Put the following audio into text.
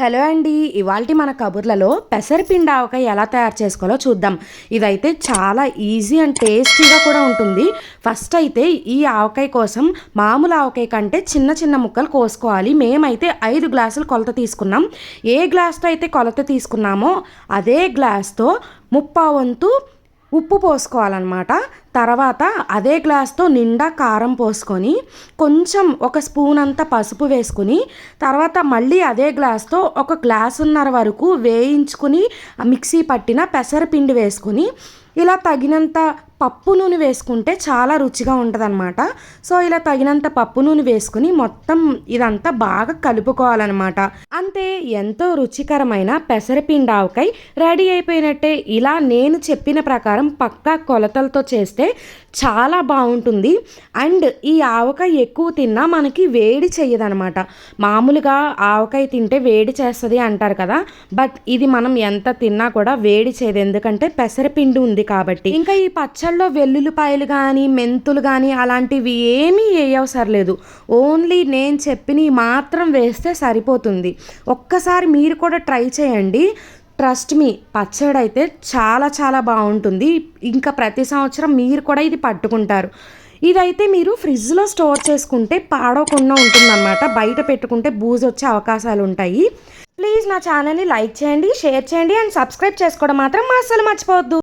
Hello అండి ఇవాళ మన కబుర్లలో పెసరపిండి ఆవకాయ ఎలా తయారు చేసుకోవాలో చూద్దాం. ఇదైతే చాలా ఈజీ అండ్ టేస్టీగా కూడా ఉంటుంది. ఫస్ట్ అయితే ఈ ఆవకాయ కోసం మామూలు ఆవకాయ కంటే చిన్న చిన్న ముక్కలు కోసుకోవాలి. మేమైతే ఐదు గ్లాసులు కొలత తీసుకున్నాం. ఏ గ్లాస్తో అయితే కొలత తీసుకున్నామో అదే గ్లాస్తో ముప్పావంతు ఉప్పు పోసుకోవాలన్నమాట. తర్వాత అదే గ్లాస్తో నిండా కారం పోసుకొని కొంచెం ఒక స్పూన్ అంత పసుపు వేసుకుని తర్వాత మళ్ళీ అదే గ్లాస్తో ఒక గ్లాసున్నర వరకు వేయించుకుని మిక్సీ పట్టిన పెసరపిండి వేసుకుని ఇలా తగినంత పప్పు నూనె వేసుకుంటే చాలా రుచిగా ఉంటుందన్నమాట. సో ఇలా తగినంత పప్పు నూనె వేసుకుని మొత్తం ఇదంతా బాగా కలుపుకోవాలన్నమాట. అంతే ఎంతో రుచికరమైన పెసరపిండి ఆవకాయ రెడీ అయిపోయినట్టే ఇలా నేను చెప్పిన ప్రకారం పక్కా కొలతలతో చేస్తే చాలా బాగుంటుంది. అండ్ ఈ ఆవకాయ ఎక్కువ తిన్నా మనకి వేడి చెయ్యదనమాట మామూలుగా ఆవకాయ తింటే వేడి చేస్తుంది అంటారు కదా బట్ ఇది మనం ఎంత తిన్నా కూడా వేడి చేయదు. ఎందుకంటే పెసరపిండి ఉంది కాబట్టి. ఇంకా ఈ పచ్చ పచ్చళ్ళలో వెల్లుల్లిపాయలు కానీ మెంతులు కానీ అలాంటివి ఏమీ వేయవసరం లేదు ఓన్లీ నేను చెప్పినవి మాత్రం వేస్తే సరిపోతుంది. ఒక్కసారి మీరు కూడా ట్రై చేయండి. ట్రస్ట్ మీ పచ్చడి అయితే చాలా చాలా బాగుంటుంది. ఇంకా ప్రతి సంవత్సరం మీరు కూడా ఇది పట్టుకుంటారు. ఇదైతే మీరు ఫ్రిడ్జ్లో స్టోర్ చేసుకుంటే పాడవకుండా ఉంటుందన్నమాట. బయట పెట్టుకుంటే బూజు వచ్చే అవకాశాలు ఉంటాయి. ప్లీజ్ నా ఛానల్ని లైక్ చేయండి షేర్ చేయండి అండ్ సబ్స్క్రైబ్ చేసుకోవడం మాత్రం అస్సలు మర్చిపోవద్దు.